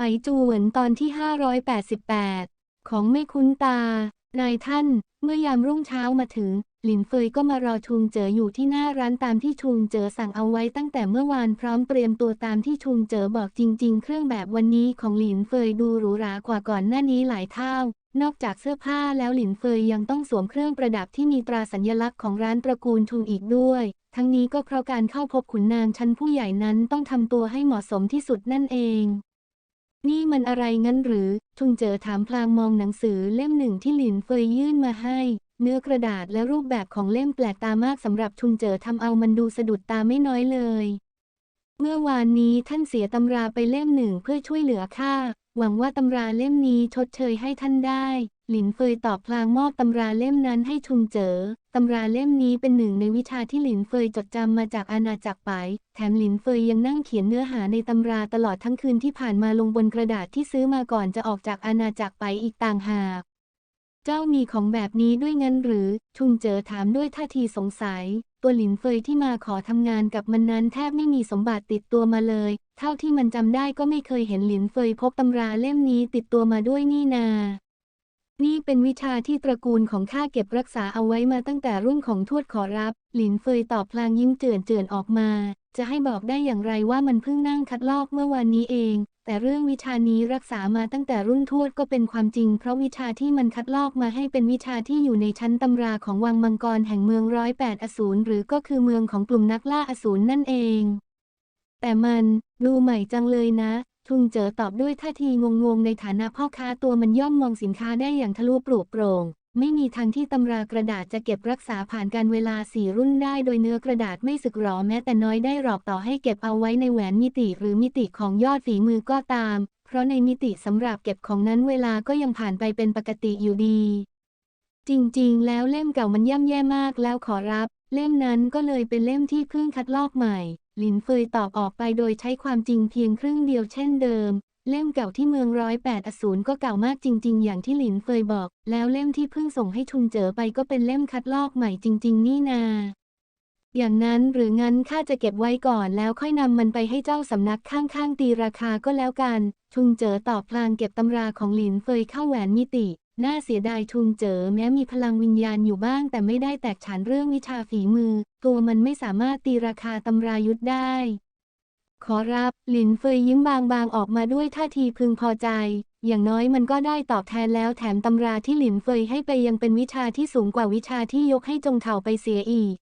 ไปจูเหวินตอนที่ 588 ของไม่คุ้นตา นายท่าน เมื่อยามรุ่งเช้ามาถึง หลินเฟยก็มารอชุงเจออยู่ที่หน้าร้านตามที่ชุงเจอสั่งเอาไว้ตั้งแต่เมื่อวานพร้อมเตรียมตัวตามที่ชุงเจอบอกจริง ๆ เครื่องแบบวันนี้ของหลินเฟยดูหรูหรากว่าก่อนหน้านี้หลายเท่านอกจากเสื้อผ้าแล้วหลินเฟยยังต้องสวมเครื่องประดับที่มีตราสัญลักษณ์ของร้านตระกูลชุงอีกด้วย ทั้งนี้ก็เพราะการเข้าพบขุนนางชั้นผู้ใหญ่นั้นต้องทำตัวให้เหมาะสมที่สุดนั่นเอง นี่มันอะไรงั้นหรือชุงเจอถามพลางมองหนังสือเล่มหนึ่งที่หลินเฟยยื่นมาให้ เนื้อกระดาษและรูปแบบของเล่มแปลกตามากสำหรับชุงเจอทำเอามันดูสะดุดตาไม่น้อยเลย เมื่อวานนี้ท่านเสียตำราไปเล่มหนึ่งเพื่อช่วยเหลือข้า หวังว่าตำราเล่มนี้ชดเชยให้ท่านได้ หลินเฟยตอบพลางมอบตำราเล่มนั้นให้ชุนเจอตำราเล่มนี้เป็นหนึ่งในวิชาที่หลินเฟยจดจำมาจากอาณาจักรไป แถมหลินเฟยยังนั่งเขียนเนื้อหาในตำราตลอดทั้งคืนที่ผ่านมาลงบนกระดาษที่ซื้อมาก่อนจะออกจากอาณาจักรไปอีกต่างหาก เจ้ามีของแบบนี้ด้วยงั้นหรือ ชุงเจอถามด้วยท่าทีสงสัย ตัวหลินเฟยที่มาขอทำงานกับมันนั้นแทบไม่มีสมบัติติดตัวมาเลย เท่าที่มันจำได้ก็ไม่เคยเห็นหลินเฟยพกตำราเล่มนี้ติดตัวมาด้วยนี่นา นี่เป็นวิชาที่ตระกูลของข้าเก็บรักษาเอาไว้มาตั้งแต่รุ่นของทวดขอรับ หลินเฟยตอบพลางยิ้มเจือนเจือนออกมา จะให้บอกได้อย่างไรว่ามันเพิ่งนั่งคัดลอกเมื่อวานนี้เอง แต่เรื่องวิชานี้รักษามาตั้งแต่รุ่นทวดก็เป็นความจริง เพราะวิชาที่มันคัดลอกมาให้เป็นวิชาที่อยู่ในชั้นตำราของวังมังกรแห่งเมืองร้อยแปดอสูรหรือก็คือเมืองของกลุ่มนักล่าอสูรนั่นเอง แต่มันดูใหม่จังเลยนะ ทุงเจอตอบด้วยท่าทีงงๆในฐานะพ่อค้าตัวมันย่อมมองสินค้าได้อย่างทะลุปลุกโปร่ง ไม่มีทางที่ตำรากระดาษจะเก็บรักษาผ่านการเวลาสี่รุ่นได้โดยเนื้อกระดาษไม่สึกหรอแม้แต่น้อยได้หรอกต่อให้เก็บเอาไว้ในแหวนมิติหรือมิติของยอดฝีมือก็ตาม เพราะในมิติสำหรับเก็บของนั้นเวลาก็ยังผ่านไปเป็นปกติอยู่ดี จริงๆ แล้วเล่มเก่ามันย่ำแย่มากแล้วขอรับ เล่มนั้นก็เลยเป็นเล่มที่เพิ่งคัดลอกใหม่ หลินเฟยตอบออกไปโดยใช้ความจริงเพียงครึ่งเดียวเช่นเดิม เล่มเก่าที่เมืองร้อยแปดอสูรก็เก่ามากจริง ๆ อย่างที่หลินเฟยบอก แล้วเล่มที่เพิ่งส่งให้ชุนเจอไปก็เป็นเล่มคัดลอกใหม่จริง ๆ นี่นา อย่างนั้นหรืองั้นข้าจะเก็บไว้ก่อนแล้วค่อยนำมันไปให้เจ้าสำนักข้างๆตีราคาก็แล้วกันชุนเจอตอบพลางเก็บตำราของหลินเฟยเข้าแหวนมิติ น่าเสียดายชุนเจอแม้มีพลังวิญญาณอยู่บ้าง แต่ไม่ได้แตกฉานเรื่องวิชาฝีมือ ตัวมันไม่สามารถตีราคาตำรายุทธได้ ขอรับหลินเฟยยิ้มบางๆออกมาด้วยท่าทีพึงพอใจ อย่างน้อยมันก็ได้ตอบแทนแล้วแถมตำราที่หลินเฟยให้ไปยังเป็นวิชาที่สูงกว่าวิชาที่ยกให้จงเถ่าไปเสียอีก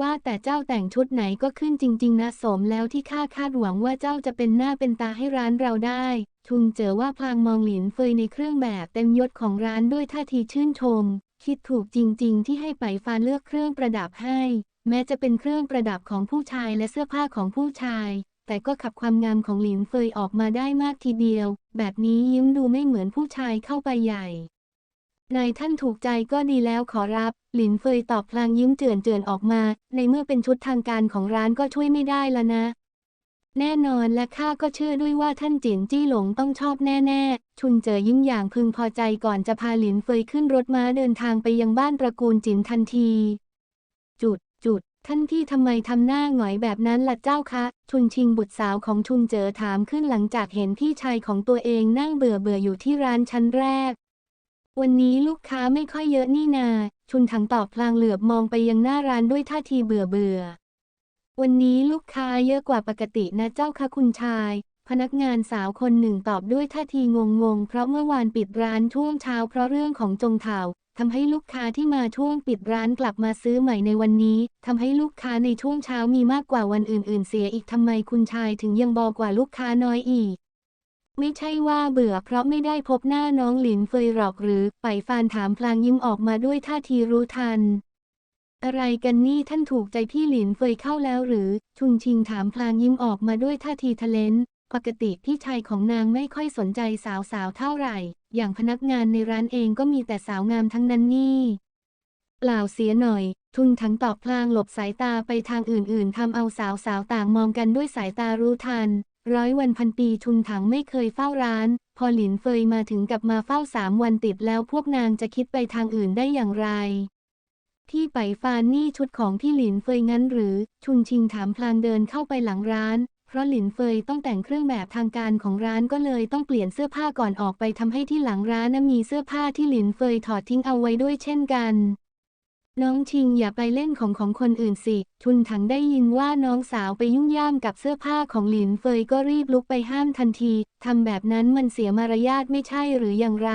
ว่าแต่เจ้าแต่งชุดไหนก็ขึ้นจริง ๆ นะสมแล้วที่ข้าคาดหวังว่าเจ้าจะเป็นหน้าเป็นตาให้ร้านเราได้ ทุงเจอว่าพลางมองหลินเฟยในเครื่องแบบเต็มยศของร้านด้วยท่าทีชื่นชม คิดถูกจริง ๆ ที่ให้ไปฟานเลือกเครื่องประดับให้ แม้จะเป็นเครื่องประดับของผู้ชายและเสื้อผ้าของผู้ชาย แต่ก็ขับความงามของหลินเฟยออกมาได้มากทีเดียว แบบนี้ยิ้มดูไม่เหมือนผู้ชายเข้าไปใหญ่นายท่านถูกใจก็ดีแล้วขอรับ หลินเฟยตอบพลางยิ้มเจือนเจือนออกมา ในเมื่อเป็นชุดทางการของร้านก็ช่วยไม่ได้ละนะ แน่นอนและข้าก็เชื่อด้วยว่าท่านเจียนจี้หลงต้องชอบแน่ๆ ชุนเจอยิ้มอย่างพึงพอใจก่อนจะพาหลินเฟยขึ้นรถม้าเดินทางไปยังบ้านตระกูลจินทันที จุด จุด ท่านพี่ทำไมทำหน้าหงอยแบบนั้นล่ะเจ้าคะ ชุนชิงบุตรสาวของชุนเจอถามขึ้นหลังจากเห็นพี่ชายของตัวเองนั่งเบื่อเบื่ออยู่ที่ร้านชั้นแรก วันนี้ลูกค้าไม่ค่อยเยอะนี่นา ชุนถังตอบพลางเหลือบมองไปยังหน้าร้านด้วยท่าทีเบื่อเบื่อ วันนี้ลูกค้าเยอะกว่าปกตินะเจ้าคะคุณชายพนักงานสาวคนหนึ่งตอบด้วยท่าทีงงๆ เพราะเมื่อวานปิดร้านช่วงเช้าเพราะเรื่องของจงเถา ทำให้ลูกค้าที่มาช่วงปิดร้านกลับมาซื้อใหม่ในวันนี้ทำให้ลูกค้าในช่วงเช้ามีมากกว่าวันอื่น ๆ เสียอีกทำไมคุณชายถึงยังบอกว่าลูกค้าน้อยอีก ไม่ใช่ว่าเบื่อเพราะไม่ได้พบหน้าน้องหลินเฟยหรอกหรือไปฟานถามพลางยิ้มออกมาด้วยท่าทีรู้ทันอะไรกันนี่ท่านถูกใจพี่หลินเฟยเข้าแล้วหรือ ชุงชิงถามพลางยิ้มออกมาด้วยท่าทีทะเลน ปกติพี่ชายของนางไม่ค่อยสนใจสาวๆเท่าไหร่ อย่างพนักงานในร้านเองก็มีแต่สาวงามทั้งนั้นนี่เปล่าเสียหน่อย ทุนทั้งตอบพลางหลบสายตาไปทางอื่นๆทำเอาสาวๆต่างมองกันด้วยสายตารู้ทัน ร้อยวันพันปีชุนถังไม่เคยเฝ้าร้าน พอหลินเฟยมาถึงกับมาเฝ้าสามวันติดแล้วพวกนางจะคิดไปทางอื่นได้อย่างไรที่ไปฟานนี่ชุดของพี่หลินเฟยงั้นหรือ ชุนชิงถามพลางเดินเข้าไปหลังร้าน ราะหลินเฟยต้องแต่งเครื่องแบบทางการของร้านก็เลยต้องเปลี่ยนเสื้อผ้าก่อนออกไปทำให้ที่หลังร้านนะมีเสื้อผ้าที่หลินเฟยถอดทิ้งเอาไว้ด้วยเช่นกัน น้องชิงอย่าไปเล่นของของคนอื่นสิ ชุนถังได้ยินว่าน้องสาวไปยุ่งย่ามกับเสื้อผ้าของหลินเฟยก็รีบลุกไปห้ามทันทีทำแบบนั้นมันเสียมารยาทไม่ใช่หรืออย่างไร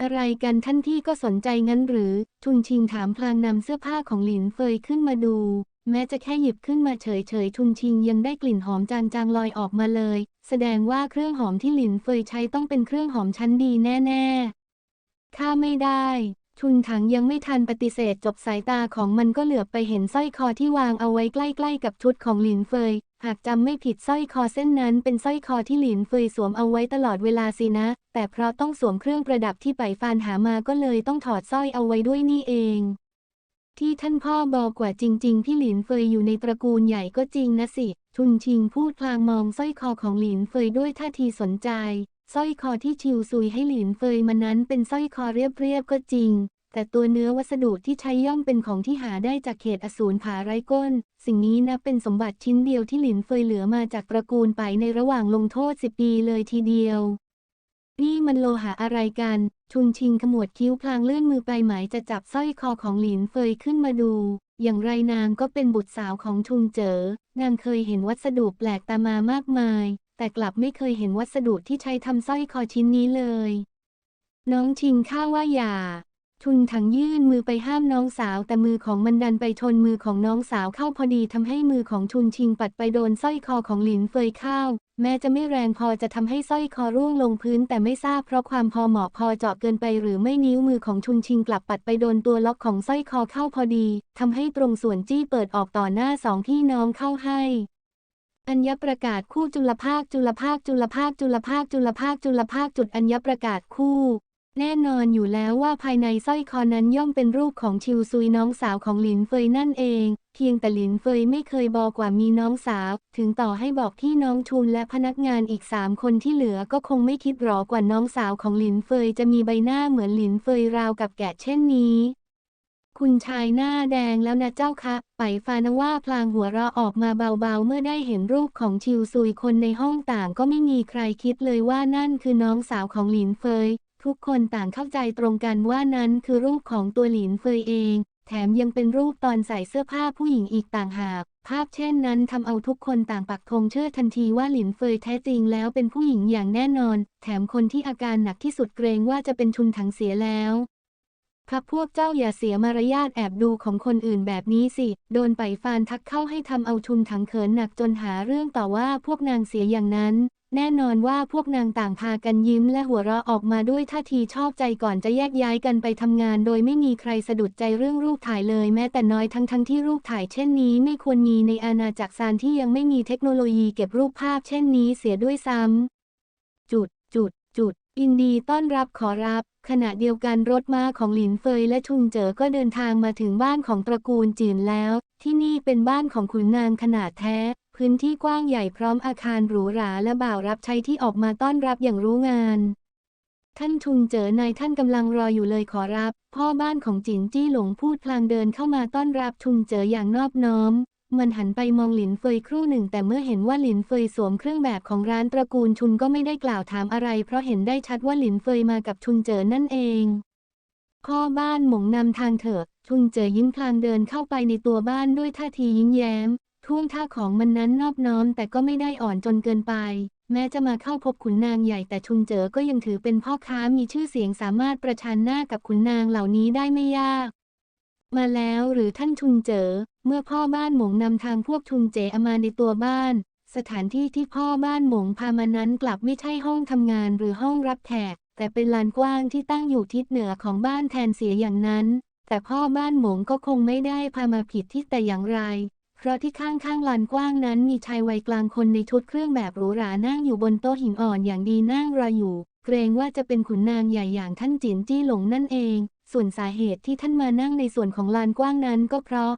อะไรกันท่านพี่ก็สนใจงั้นหรือ ชุนชิงถามพลางนำเสื้อผ้าของหลินเฟยขึ้นมาดู แม้จะแค่หยิบขึ้นมาเฉยๆชุนชิงยังได้กลิ่นหอมจางๆลอยออกมาเลย แสดงว่าเครื่องหอมที่หลินเฟยใช้ต้องเป็นเครื่องหอมชั้นดีแน่ๆข้าไม่ได้ ชุนถังยังไม่ทันปฏิเสธจบสายตาของมันก็เหลือบไปเห็นสร้อยคอที่วางเอาไว้ใกล้ๆกับชุดของหลินเฟย หากจำไม่ผิดสร้อยคอเส้นนั้นเป็นสร้อยคอที่หลินเฟยสวมเอาไว้ตลอดเวลาสินะ แต่เพราะต้องสวมเครื่องประดับที่ไปฟานหามาก็เลยต้องถอดสร้อยเอาไว้ด้วยนี่เอง ที่ท่านพ่อบอกว่าจริงๆพี่หลินเฟยอยู่ในตระกูลใหญ่ก็จริงนะสิชุนชิงพูดพลางมองสร้อยคอของหลินเฟยด้วยท่าทีสนใจสร้อยคอที่ชิวซุยให้หลินเฟยมานั้นเป็นสร้อยคอเรียบๆก็จริง แต่ตัวเนื้อวัสดุที่ใช้ย่อมเป็นของที่หาได้จากเขตอสูรผาไร้ก้น สิ่งนี้นับเป็นสมบัติชิ้นเดียวที่หลินเฟยเหลือมาจากตระกูลไปในระหว่างลงโทษสิบปีเลยทีเดียว นี่มันโลหะอะไรกัน ชุนชิงขมวดคิ้วพลางเลื่อนมือไปหมายจะจับสร้อยคอของหลินเฟยขึ้นมาดู อย่างไรนางก็เป็นบุตรสาวของชุนเจ๋อนางเคยเห็นวัสดุแปลกตามามากมาย แต่กลับไม่เคยเห็นวัสดุที่ใช้ทำสร้อยคอชิ้นนี้เลย น้องชิงข้าว่าอย่า ชุนถังยื่นมือไปห้ามน้องสาว แต่มือของมันดันไปชนมือของน้องสาวเข้าพอดีทำให้มือของชุนชิงปัดไปโดนสร้อยคอของหลินเฟยเข้า แม้จะไม่แรงพอจะทำให้สร้อยคอร่วงลงพื้น แต่ไม่ทราบเพราะความพอเหมาะพอเจาะเกินไปหรือไม่นิ้วมือของชุนชิงกลับปัดไปโดนตัวล็อกของสร้อยคอเข้าพอดีทำให้ตรงส่วนจี้เปิดออกต่อหน้าสองพี่น้องเข้าให้อัญญประกาศคู่จุลภาคจุลภาคจุลภาคจุลภาคจุลภาคจุลภาคจุดอัญญประกาศคู่ แน่นอนอยู่แล้วว่าภายในสร้อยคอนั้นย่อมเป็นรูปของชิวซุยน้องสาวของหลินเฟยนั่นเอง เพียงแต่หลินเฟยไม่เคยบอกว่ามีน้องสาว ถึงต่อให้บอกพี่น้องชุนและพนักงานอีกสามคนที่เหลือก็คงไม่คิดหรอกว่าน้องสาวของหลินเฟยจะมีใบหน้าเหมือนหลินเฟยราวกับแกะเช่นนี้ คุณชายหน้าแดงแล้วนะเจ้าคะไปฟานว่าพลางหัวเราะออกมาเบาๆ เมื่อได้เห็นรูปของชิวซุยคนในห้องต่างก็ไม่มีใครคิดเลยว่านั่นคือน้องสาวของหลินเฟย ทุกคนต่างเข้าใจตรงกันว่านั้นคือรูปของตัวหลินเฟยเอง แถมยังเป็นรูปตอนใส่เสื้อผ้าผู้หญิงอีกต่างหาก ภาพเช่นนั้นทำเอาทุกคนต่างปักธงเชื่อทันทีว่าหลินเฟยแท้จริงแล้วเป็นผู้หญิงอย่างแน่นอน แถมคนที่อาการหนักที่สุดเกรงว่าจะเป็นชุนถังเสียแล้วพักพวกเจ้าอย่าเสียมารยาทแอบดูของคนอื่นแบบนี้สิ โดนไปฟานทักเข้าให้ทำเอาชุนถังเขินหนักจนหาเรื่องต่อว่าพวกนางเสียอย่างนั้น แน่นอนว่าพวกนางต่างพากันยิ้มและหัวเราะออกมาด้วยท่าทีชอบใจก่อนจะแยกย้ายกันไปทำงาน โดยไม่มีใครสะดุดใจเรื่องรูปถ่ายเลย แม้แต่น้อยทั้งทั้งที่รูปถ่ายเช่นนี้ไม่ควรมีในอาณาจักรซานที่ยังไม่มีเทคโนโลยีเก็บรูปภาพเช่นนี้เสียด้วยซ้ำ จุด จุด จุดยินดีต้อนรับขอรับ ขณะเดียวกันรถม้าของหลินเฟยและชุงเจ๋อก็เดินทางมาถึงบ้านของตระกูลจีนแล้ว ที่นี่เป็นบ้านของขุนนางขนาดแท้ พื้นที่กว้างใหญ่พร้อมอาคารหรูหราและบ่าวรับใช้ที่ออกมาต้อนรับอย่างรู้งาน ท่านชุงเจ๋อนายท่านกำลังรออยู่เลยขอรับ พ่อบ้านของจินจี้หลงพูดพลางเดินเข้ามาต้อนรับชุงเจ๋ออย่างนอบน้อม มันหันไปมองหลินเฟยครู่หนึ่ง แต่เมื่อเห็นว่าหลินเฟยสวมเครื่องแบบของร้านตระกูลชุนก็ไม่ได้กล่าวถามอะไร เพราะเห็นได้ชัดว่าหลินเฟยมากับชุนเจ๋อนั่นเองพ่อบ้านหมงนำทางเถอะชุนเจ๋อยิ้มพลางเดินเข้าไปในตัวบ้านด้วยท่าทียิ้มแย้ม ท่วงท่าของมันนั้นนอบน้อมแต่ก็ไม่ได้อ่อนจนเกินไป แม้จะมาเข้าพบขุนนางใหญ่แต่ชุนเจ๋อก็ยังถือเป็นพ่อค้ามีชื่อเสียงสามารถประชันหน้ากับขุนนางเหล่านี้ได้ไม่ยาก มาแล้วหรือท่านชุนเจ๋อเมื่อพ่อบ้านหมงนำทางพวกชุนเจ๋อมาในตัวบ้าน สถานที่ที่พ่อบ้านหมงพามานั้นกลับไม่ใช่ห้องทำงานหรือห้องรับแขกแต่เป็นลานกว้างที่ตั้งอยู่ทิศเหนือของบ้านแทนเสียอย่างนั้น แต่พ่อบ้านหมงก็คงไม่ได้พามาผิดที่แต่อย่างไร เพราะที่ข้างๆลานกว้างนั้นมีชายวัยกลางคนในชุดเครื่องแบบหรูหรานั่งอยู่บนโต๊ะหินอ่อนอย่างดีนั่งรออยู่ เกรงว่าจะเป็นขุนนางใหญ่อย่างท่านจินจี้หลงนั่นเอง ส่วนสาเหตุที่ท่านมานั่งในส่วนของลานกว้างนั้นก็เพราะ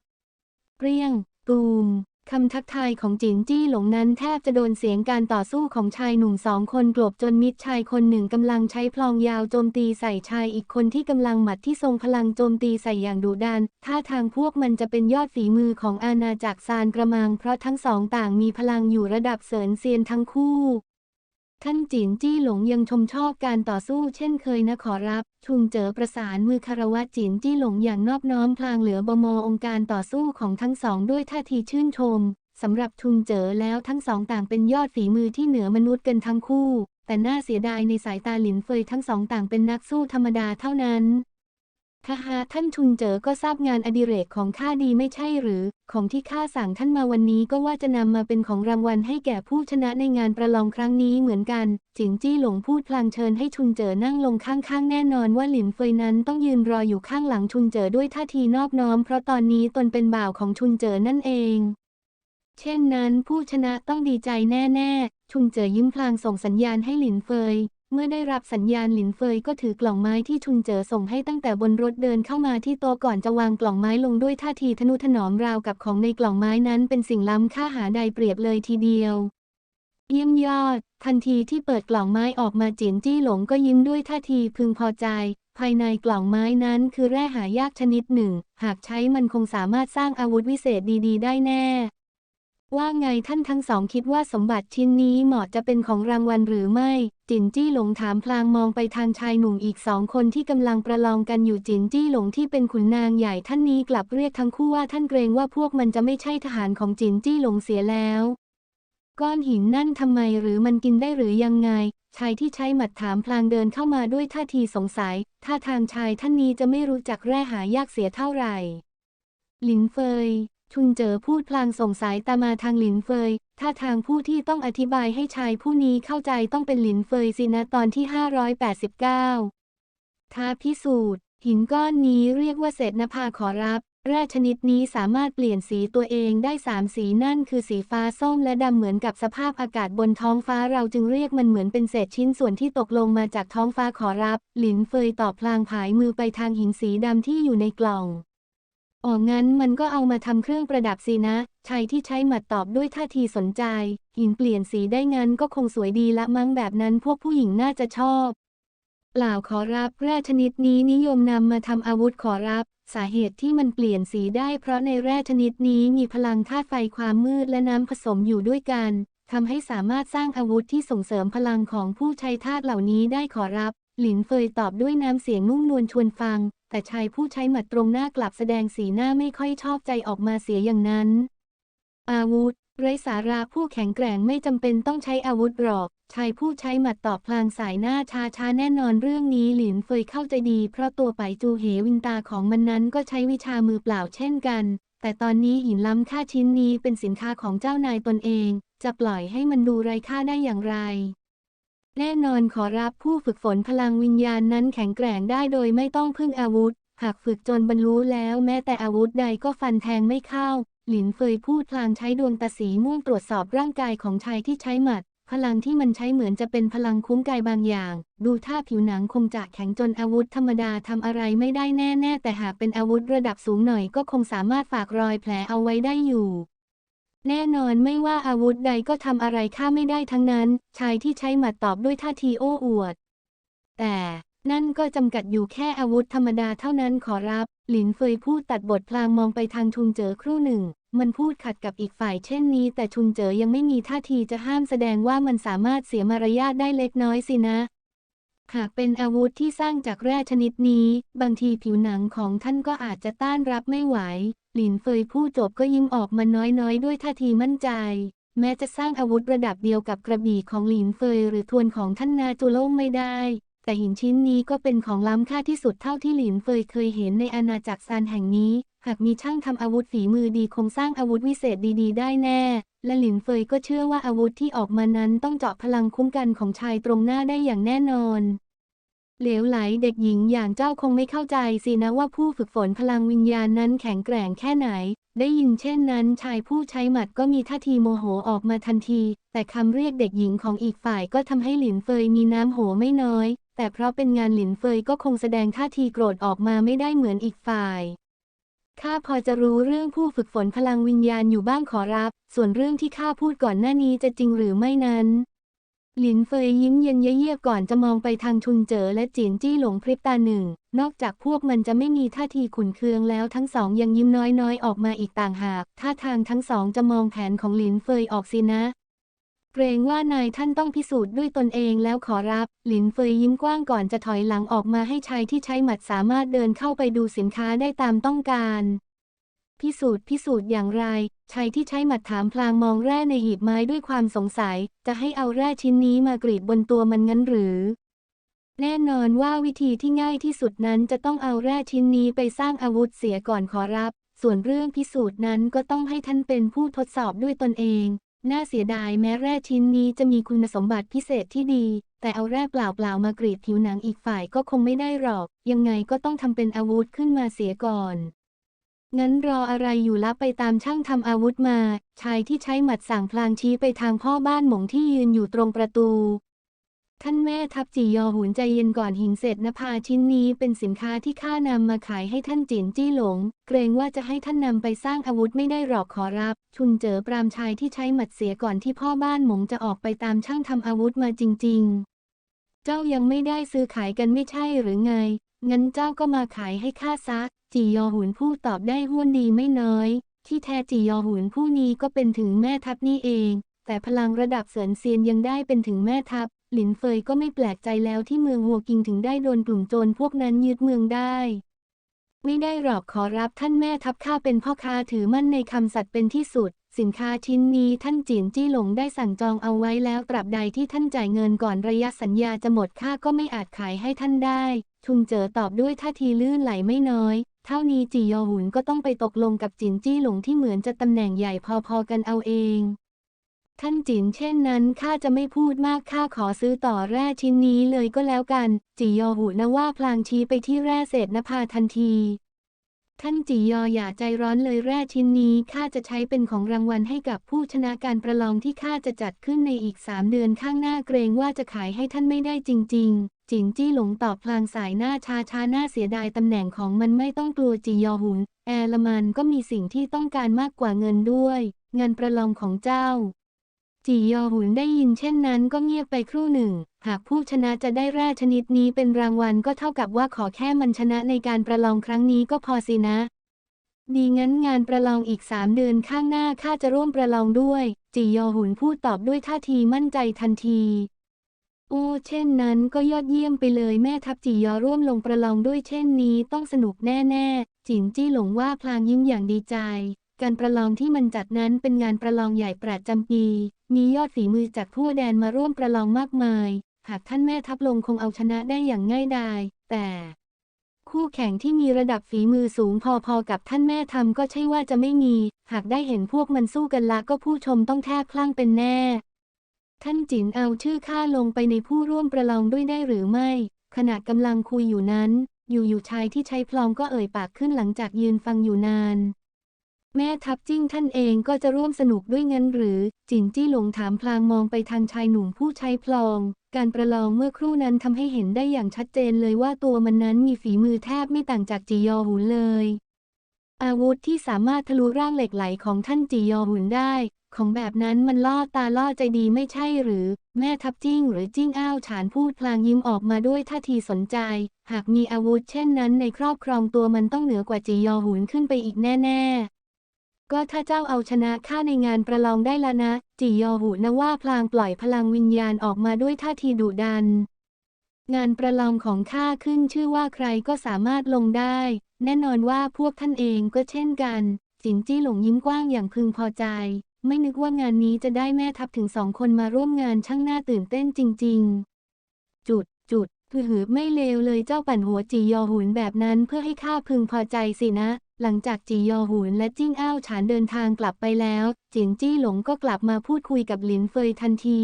เปรี้ยง ตูม คำทักทายของจิงจี้หลงนั้นแทบจะโดนเสียงการต่อสู้ของชายหนุ่มสองคนกลบจนมิดชายคนหนึ่งกำลังใช้พลองยาวโจมตีใส่ชายอีกคนที่กำลังหมัดที่ทรงพลังโจมตีใส่อย่างดุดันท่าทางพวกมันจะเป็นยอดฝีมือของอาณาจักรซานกระมัง เพราะทั้งสองต่างมีพลังอยู่ระดับเสริญเซียนทั้งคู่ ท่านจีนจี้หลงยังชมชอบการต่อสู้เช่นเคยนะขอรับ ชุงเจอประสานมือคารวะจีนจี้หลงอย่างนอบน้อมพลางเหลือบมองค์การต่อสู้ของทั้งสองด้วยท่าทีชื่นชมสำหรับชุงเจอแล้วทั้งสองต่างเป็นยอดฝีมือที่เหนือมนุษย์กันทั้งคู่ แต่น่าเสียดายในสายตาหลินเฟยทั้งสองต่างเป็นนักสู้ธรรมดาเท่านั้น ถ้าหาท่านชุนเจอก็ทราบงานอดิเรกของข้าดีไม่ใช่หรือ ของที่ข้าสั่งท่านมาวันนี้ก็ว่าจะนำมาเป็นของรางวัลให้แก่ผู้ชนะในงานประลองครั้งนี้เหมือนกัน จิงจี้หลงพูดพลางเชิญให้ชุนเจอนั่งลงข้างๆ แน่นอนว่าหลินเฟยนั้นต้องยืนรออยู่ข้างหลังชุนเจอด้วยท่าทีนอบน้อม เพราะตอนนี้ตนเป็นบ่าวของชุนเจอนั่นเอง เช่นนั้นผู้ชนะต้องดีใจแน่ๆ ชุนเจอยิ้มพลางส่งสัญญาณให้หลินเฟย เมื่อได้รับสัญญาณหลินเฟยก็ถือกล่องไม้ที่ชุนเจอส่งให้ตั้งแต่บนรถเดินเข้ามาที่โต๊ะก่อนจะวางกล่องไม้ลงด้วยท่าทีทนุถนอมราวกับของในกล่องไม้นั้นเป็นสิ่งล้ำค่าหาใดเปรียบเลยทีเดียว เยี่ยมยอด ทันทีที่เปิดกล่องไม้ออกมาเจินจี้หลงก็ยิ้มด้วยท่าทีพึงพอใจ ภายในกล่องไม้นั้นคือแร่หายากชนิดหนึ่ง หากใช้มันคงสามารถสร้างอาวุธวิเศษดี ๆ ได้แน่ ว่าไงท่านทั้งสองคิดว่าสมบัติชิ้นนี้เหมาะจะเป็นของรางวัลหรือไม่ จินจี้หลงถามพลางมองไปทางชายหนุ่มอีกสองคนที่กำลังประลองกันอยู่จินจี้หลงที่เป็นขุนนางใหญ่ท่านนี้กลับเรียกทั้งคู่ว่าท่านเกรงว่าพวกมันจะไม่ใช่ทหารของจินจี้หลงเสียแล้ว ก้อนหินนั่นทำไมหรือมันกินได้หรือยังไง ชายที่ใช้หมัดถามพลางเดินเข้ามาด้วยท่าทีสงสัย ท่าทางชายท่านนี้จะไม่รู้จักแร่หายากเสียเท่าไหร่ หลินเฟย ชุนเจอพูดพลางส่งสายตามาทางหลินเฟย ท่าทางผู้ที่ต้องอธิบายให้ชายผู้นี้เข้าใจต้องเป็นหลินเฟยสินะตอนที่ 589 ท้าพิสูจน์ หินก้อนนี้เรียกว่าเศษนภาขอรับ แร่ชนิดนี้สามารถเปลี่ยนสีตัวเองได้สามสีนั่นคือสีฟ้าส้มและดำเหมือนกับสภาพอากาศบนท้องฟ้าเราจึงเรียกมันเหมือนเป็นเศษชิ้นส่วนที่ตกลงมาจากท้องฟ้าขอรับ หลินเฟยตอบพลางผายมือไปทางหินสีดำที่อยู่ในกล่อง อ๋องั้นมันก็เอามาทำเครื่องประดับสินะ ชายที่ใช้หมัดตอบด้วยท่าทีสนใจ หินเปลี่ยนสีได้งั้นก็คงสวยดีละมั้งแบบนั้นพวกผู้หญิงน่าจะชอบเปล่าขอรับแร่ชนิดนี้นิยมนำมาทำอาวุธขอรับ สาเหตุที่มันเปลี่ยนสีได้เพราะในแร่ชนิดนี้มีพลังธาตุไฟความมืดและน้ำผสมอยู่ด้วยกันทำให้สามารถสร้างอาวุธที่ส่งเสริมพลังของผู้ใช้ธาตุเหล่านี้ได้ขอรับ หลินเฟยตอบด้วยน้ำเสียงนุ่มนวลชวนฟัง แต่ชายผู้ใช้หมัดตรงหน้ากลับแสดงสีหน้าไม่ค่อยชอบใจออกมาเสียอย่างนั้น อาวุธ ไรสาระผู้แข็งแกร่งไม่จำเป็นต้องใช้อาวุธหรอก ชายผู้ใช้หมัดตอบพลางสายหน้าชาชาแน่นอนเรื่องนี้หลินเฟยเข้าใจดี เพราะตัวไปจูเหวินตาของมันนั้นก็ใช้วิชามือเปล่าเช่นกัน แต่ตอนนี้หินล้ำค่าชิ้นนี้เป็นสินค้าของเจ้านายตนเอง จะปล่อยให้มันดูไร้ค่าได้อย่างไร แน่นอนขอรับผู้ฝึกฝนพลังวิญญาณนั้นแข็งแกร่งได้โดยไม่ต้องพึ่งอาวุธ หากฝึกจนบรรลุแล้วแม้แต่อาวุธใดก็ฟันแทงไม่เข้า หลินเฟยพูดพลางใช้ดวงตาสีม่วงตรวจสอบร่างกายของชายที่ใช้หมัด พลังที่มันใช้เหมือนจะเป็นพลังคุ้มกายบางอย่าง ดูท่าผิวหนังคงจะแข็งจนอาวุธธรรมดาทำอะไรไม่ได้แน่ ๆ แต่หากเป็นอาวุธระดับสูงหน่อยก็คงสามารถฝากรอยแผลเอาไว้ได้อยู่ แน่นอนไม่ว่าอาวุธใดก็ทำอะไรข้าไม่ได้ทั้งนั้น ชายที่ใช้หมัดตอบด้วยท่าทีโอ้อวด แต่นั่นก็จำกัดอยู่แค่อาวุธธรรมดาเท่านั้นขอรับ หลินเฟยพูดตัดบทพลางมองไปทางชุนเจอครู่หนึ่ง มันพูดขัดกับอีกฝ่ายเช่นนี้ แต่ชุนเจอยังไม่มีท่าทีจะห้ามแสดงว่ามันสามารถเสียมารยาทได้เล็กน้อยสินะ หากเป็นอาวุธที่สร้างจากแร่ชนิดนี้ บางทีผิวหนังของท่านก็อาจจะต้านรับไม่ไหว หลินเฟยพูดจบก็ยิ้มออกมาน้อยๆ ด้วยท่าทีมั่นใจ แม้จะสร้างอาวุธระดับเดียวกับกระบี่ของหลินเฟยหรือทวนของท่านนาจูโล่งไม่ได้ แต่หินชิ้นนี้ก็เป็นของล้ำค่าที่สุดเท่าที่หลินเฟยเคยเห็นในอาณาจักรซานแห่งนี้ หากมีช่างทำอาวุธฝีมือดีคงสร้างอาวุธวิเศษดีๆ ได้แน่ และหลินเฟยก็เชื่อว่าอาวุธที่ออกมานั้นต้องเจาะพลังคุ้มกันของชายตรงหน้าได้อย่างแน่นอน เหลวไหลเด็กหญิงอย่างเจ้าคงไม่เข้าใจสินะว่าผู้ฝึกฝนพลังวิญญาณนั้นแข็งแกร่งแค่ไหน ได้ยินเช่นนั้นชายผู้ใช้หมัดก็มีท่าทีโมโหออกมาทันที แต่คำเรียกเด็กหญิงของอีกฝ่ายก็ทำให้หลินเฟยมีน้ำโหไม่น้อย แต่เพราะเป็นงานหลินเฟยก็คงแสดงท่าทีโกรธออกมาไม่ได้เหมือนอีกฝ่ายข้าพอจะรู้เรื่องผู้ฝึกฝนพลังวิญญาณอยู่บ้างขอรับ ส่วนเรื่องที่ข้าพูดก่อนหน้านี้จะจริงหรือไม่นั้น หลินเฟยยิ้มเย็นเยียบก่อนจะมองไปทางชุนเจ๋อและจีนจี้หลงพริบตาหนึ่ง นอกจากพวกมันจะไม่มีท่าทีขุนเคืองแล้วทั้งสองยังยิ้มน้อยๆ ออกมาอีกต่างหาก ท่าทางทั้งสองจะมองแผนของหลินเฟยออกสินะ เกรงว่านายท่านต้องพิสูจน์ด้วยตนเองแล้วขอรับ หลินเฟยยิ้มกว้างก่อนจะถอยหลังออกมาให้ชายที่ใช้หมัดสามารถเดินเข้าไปดูสินค้าได้ตามต้องการ พิสูจน์พิสูจน์อย่างไรชายที่ใช้หมัดถามพลางมองแร่ในหีบไม้ด้วยความสงสัย จะให้เอาแร่ชิ้นนี้มากรีดบนตัวมันงั้นหรือ แน่นอนว่าวิธีที่ง่ายที่สุดนั้นจะต้องเอาแร่ชิ้นนี้ไปสร้างอาวุธเสียก่อนขอรับ ส่วนเรื่องพิสูจน์นั้นก็ต้องให้ท่านเป็นผู้ทดสอบด้วยตนเอง น่าเสียดายแม้แร่ชิ้นนี้จะมีคุณสมบัติพิเศษที่ดี แต่เอาแร่เปล่าๆมากรีดผิวหนังอีกฝ่ายก็คงไม่ได้หรอก ยังไงก็ต้องทำเป็นอาวุธขึ้นมาเสียก่อน งั้นรออะไรอยู่ละไปตามช่างทำอาวุธมา ชายที่ใช้หมัดสั่งพลางชี้ไปทางพ่อบ้านหมงที่ยืนอยู่ตรงประตู ท่านแม่ทัพจียอหุนใจเย็นก่อนหินเสร็จนภาชิ้นนี้เป็นสินค้าที่ข้านำมาขายให้ท่านจินจี้หลง เกรงว่าจะให้ท่านนำไปสร้างอาวุธไม่ได้หรอกขอรับ ชุนเจอปรามชายที่ใช้หมัดเสียก่อนที่พ่อบ้านหมงจะออกไปตามช่างทำอาวุธมาจริง ๆ เจ้ายังไม่ได้ซื้อขายกันไม่ใช่หรือไงงั้นเจ้าก็มาขายให้ข้าซะ จียอหุนผู้ตอบได้ห้วนดีไม่น้อย ที่แท้จียอหุนผู้นี้ก็เป็นถึงแม่ทัพนี่เอง แต่พลังระดับเสริญเซียนยังได้เป็นถึงแม่ทัพ หลินเฟยก็ไม่แปลกใจแล้วที่เมืองหัวกิงถึงได้โดนกลุ่มโจรพวกนั้นยึดเมืองได้ ไม่ได้หรอกขอรับท่านแม่ทัพข้าเป็นพ่อค้าถือมั่นในคำสัตย์เป็นที่สุดสินค้าชิ้นนี้ท่านจีนจี้หลงได้สั่งจองเอาไว้แล้วตราบใดที่ท่านจ่ายเงินก่อนระยะสัญญาจะหมดข้าก็ไม่อาจขายให้ท่านได้ ทุงเจอตอบด้วยท่าทีลื่นไหลไม่น้อย เท่านี้จียอหุนก็ต้องไปตกลงกับจินจี้หลงที่เหมือนจะตำแหน่งใหญ่พอๆกันเอาเองท่านจินเช่นนั้นข้าจะไม่พูดมากข้าขอซื้อต่อแร่ชิ้นนี้เลยก็แล้วกัน จียอหูนะว่าพลางชี้ไปที่แร่เศษนภาทันที ท่านจียออย่าใจร้อนเลยแร่ชิ้นนี้ข้าจะใช้เป็นของรางวัลให้กับผู้ชนะการประลองที่ข้าจะจัดขึ้นในอีกสามเดือนข้างหน้าเกรงว่าจะขายให้ท่านไม่ได้จริง ๆ จินจี้หลงตอบพลางสายหน้าชาชาหน้าเสียดายตำแหน่งของมันไม่ต้องกลัวจียอหุนแอลมันก็มีสิ่งที่ต้องการมากกว่าเงินด้วยเงินประลองของเจ้า จียอหุนได้ยินเช่นนั้นก็เงียบไปครู่หนึ่ง หากผู้ชนะจะได้แร่ชนิดนี้เป็นรางวัลก็เท่ากับว่าขอแค่มันชนะในการประลองครั้งนี้ก็พอสินะ ดีงั้นงานประลองอีกสามเดือนข้างหน้าข้าจะร่วมประลองด้วย จียอหุนพูดตอบด้วยท่าทีมั่นใจทันทีโอ้ เช่นนั้นก็ยอดเยี่ยมไปเลยแม่ทัพจียอร่วมลงประลองด้วยเช่นนี้ต้องสนุกแน่ ๆ จินจี้หลงว่าพลางยิ้มอย่างดีใจ การประลองที่มันจัดนั้นเป็นงานประลองใหญ่ประจำปี มียอดฝีมือจากทั่วแดนมาร่วมประลองมากมาย หากท่านแม่ทัพลงคงเอาชนะได้อย่างง่ายดาย แต่คู่แข่งที่มีระดับฝีมือสูงพอๆกับท่านแม่ทำก็ใช่ว่าจะไม่มี หากได้เห็นพวกมันสู้กันละก็ผู้ชมต้องแทบคลั่งเป็นแน่ ท่านจินเอาชื่อข้าลงไปในผู้ร่วมประลองด้วยได้หรือไม่ ขณะกำลังคุยอยู่นั้น อยู่ๆชายที่ใช้พลองก็เอ่ยปากขึ้นหลังจากยืนฟังอยู่นาน แม่ทัพจิ้งท่านเองก็จะร่วมสนุกด้วยงั้นหรือ จินจี้หลงถามพลางมองไปทางชายหนุ่มผู้ใช้พลอง การประลองเมื่อครู่นั้นทำให้เห็นได้อย่างชัดเจนเลยว่าตัวมันนั้นมีฝีมือแทบไม่ต่างจากจียอหุนเลย อาวุธที่สามารถทะลุร่างเหล็กไหลของท่านจียอหุนได้ ของแบบนั้นมันล่อตาล่อใจดีไม่ใช่หรือ แม่ทัพจิ้งหรือจิ้งอ้าวฉานพูดพลางยิ้มออกมาด้วยท่าทีสนใจ หากมีอาวุธเช่นนั้นในครอบครองตัวมันต้องเหนือกว่าจียอหุนขึ้นไปอีกแน่ ๆ ก็ถ้าเจ้าเอาชนะข้าในงานประลองได้ละนะจียอหูนะว่าพลางปล่อยพลังวิญญาณออกมาด้วยท่าทีดุดัน งานประลองของข้าขึ้นชื่อว่าใครก็สามารถลงได้ แน่นอนว่าพวกท่านเองก็เช่นกันจินจี้หลงยิ้มกว้างอย่างพึงพอใจ ไม่นึกว่างานนี้จะได้แม่ทัพถึงสองคนมาร่วมงานช่างน่าตื่นเต้นจริง ๆ จุดจุด คือหือไม่เลวเลยเจ้าปั่นหัวจียอหุนแบบนั้นเพื่อให้ข้าพึงพอใจสินะ หลังจากจียอหุนและจิ้งอ้าวฉานเดินทางกลับไปแล้วจินจี้หลงก็กลับมาพูดคุยกับหลินเฟยทันที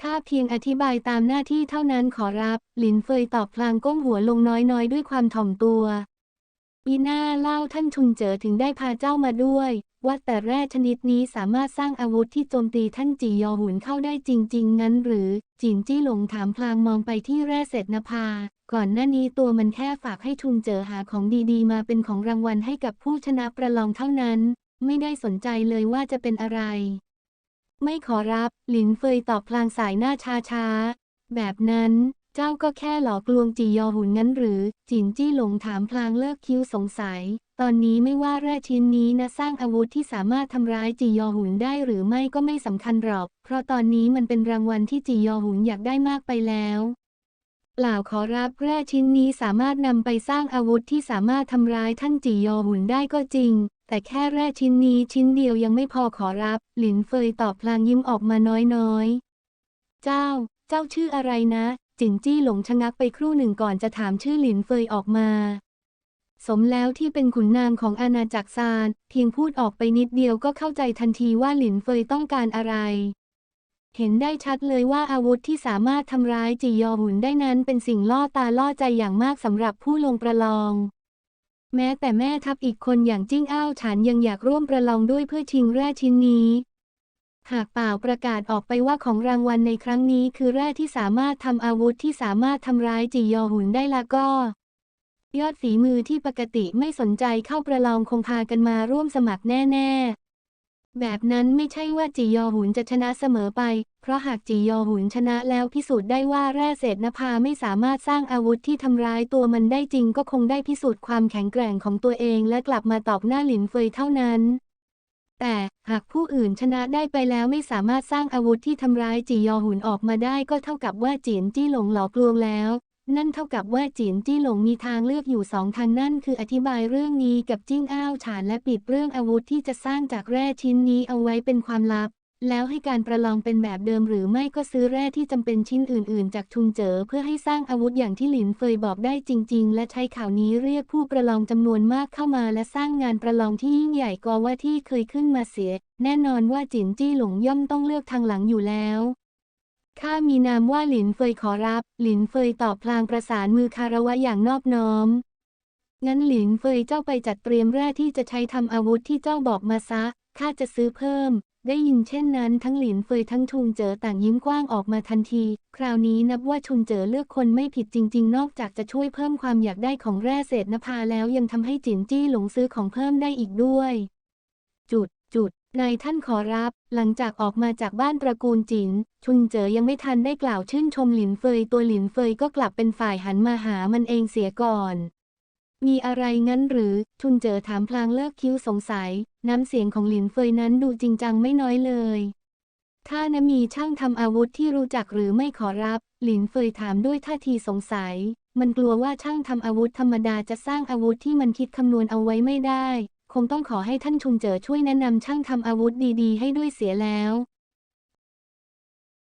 ข้าเพียงอธิบายตามหน้าที่เท่านั้นขอรับหลินเฟยตอบพลางก้มหัวลงน้อยๆ ด้วยความถ่อมตัวปีหน้าเล่าท่านชุนเจอถึงได้พาเจ้ามาด้วย ว่าแต่แร่ชนิดนี้สามารถสร้างอาวุธที่โจมตีท่านจียอหุนเข้าได้จริง ๆ งั้นหรือ จินจี้หลงถามพลางมองไปที่แร่เศษนภา ก่อนหน้านี้ตัวมันแค่ฝากให้ชุงเจอหาของดีๆ มาเป็นของรางวัลให้กับผู้ชนะประลองเท่านั้น ไม่ได้สนใจเลยว่าจะเป็นอะไร ไม่ขอรับ หลินเฟยตอบพลางสายหน้าช้าๆแบบนั้น เจ้าก็แค่หลอกลวงจียอหุนงั้นหรือ จินจี้หลงถามพลางเลิกคิ้วสงสัย ตอนนี้ไม่ว่าแร่ชิ้นนี้นะสร้างอาวุธที่สามารถทำร้ายจียอหุนได้หรือไม่ก็ไม่สำคัญหรอก เพราะตอนนี้มันเป็นรางวัลที่จียอหุนอยากได้มากไปแล้วเปล่าขอรับแร่ชิ้นนี้สามารถนำไปสร้างอาวุธที่สามารถทำร้ายท่านจียอหุนได้ก็จริง แต่แค่แร่ชิ้นนี้ชิ้นเดียวยังไม่พอขอรับ หลินเฟยตอบพลางยิ้มออกมาน้อยๆ เจ้า เจ้าชื่ออะไรนะ จินจี้หลงชะงักไปครู่หนึ่งก่อนจะถามชื่อหลินเฟยออกมา สมแล้วที่เป็นขุนนางของอาณาจักรซานเพียงพูดออกไปนิดเดียวก็เข้าใจทันทีว่าหลินเฟยต้องการอะไร เห็นได้ชัดเลยว่าอาวุธที่สามารถทำร้ายจียอหุนได้นั้นเป็นสิ่งล่อตาล่อใจอย่างมากสำหรับผู้ลงประลอง แม้แต่แม่ทัพอีกคนอย่างจิ้งอ้าวฉันยังอยากร่วมประลองด้วยเพื่อชิงแร่ชิ้นนี้ หากเปล่าประกาศออกไปว่าของรางวัลในครั้งนี้คือแร่ที่สามารถทำอาวุธที่สามารถทำร้ายจียอหุนได้ละก็ ยอดฝีมือที่ปกติไม่สนใจเข้าประลองคงพากันมาร่วมสมัครแน่ๆ แบบนั้นไม่ใช่ว่าจียอหุนจะชนะเสมอไป เพราะหากจียอหุนชนะแล้วพิสูจน์ได้ว่าแร่เศษนภาไม่สามารถสร้างอาวุธที่ทำร้ายตัวมันได้จริงก็คงได้พิสูจน์ความแข็งแกร่งของตัวเองและกลับมาตอบหน้าหลินเฟยเท่านั้น แต่หากผู้อื่นชนะได้ไปแล้วไม่สามารถสร้างอาวุธที่ทำร้ายจียอหุนออกมาได้ก็เท่ากับว่าจีนจี้หลงหลอกลวงแล้ว นั่นเท่ากับว่าจีนจี้หลงมีทางเลือกอยู่สองทางนั่นคืออธิบายเรื่องนี้กับจิ้งอ้าวฉานและปิดเรื่องอาวุธที่จะสร้างจากแร่ชิ้นนี้เอาไว้เป็นความลับ แล้วให้การประลองเป็นแบบเดิมหรือไม่ก็ซื้อแร่ที่จำเป็นชิ้นอื่น ๆ จากทุงเจอเพื่อให้สร้างอาวุธอย่างที่หลินเฟยบอกได้จริง ๆ และใช้ข่าวนี้เรียกผู้ประลองจำนวนมากเข้ามาและสร้างงานประลองที่ยิ่งใหญ่กว่าว่าที่เคยขึ้นมาเสีย แน่นอนว่าจินจี้หลงย่อมต้องเลือกทางหลังอยู่แล้วข้ามีนามว่าหลินเฟยขอรับ หลินเฟยตอบพลางประสานมือคารวะอย่างนอบน้อมงั้นหลินเฟยเจ้าไปจัดเตรียมแร่ที่จะใช้ทำอาวุธที่เจ้าบอกมาซะข้าจะซื้อเพิ่ม ได้ยินเช่นนั้นทั้งหลินเฟยทั้งชุงเจอต่างยิ้มกว้างออกมาทันที คราวนี้นับว่าชุงเจอเลือกคนไม่ผิดจริง ๆ นอกจากจะช่วยเพิ่มความอยากได้ของแร่เศษนภาแล้วยังทำให้จินจี้หลงซื้อของเพิ่มได้อีกด้วย จุดจุดนายท่านขอรับ หลังจากออกมาจากบ้านตระกูลจินชุนเจอยังไม่ทันได้กล่าวชื่นชมหลินเฟยตัวหลินเฟยก็กลับเป็นฝ่ายหันมาหามันเองเสียก่อน มีอะไรงั้นหรือชุนเจอถามพลางเลิกคิ้วสงสัย น้ำเสียงของหลินเฟยนั้นดูจริงจังไม่น้อยเลย ถ้านะมีช่างทำอาวุธที่รู้จักหรือไม่ขอรับ หลินเฟยถามด้วยท่าทีสงสัย มันกลัวว่าช่างทำอาวุธธรรมดาจะสร้างอาวุธที่มันคิดคำนวณเอาไว้ไม่ได้ คงต้องขอให้ท่านชุนเจอช่วยแนะนำช่างทำอาวุธดีๆ ให้ด้วยเสียแล้ว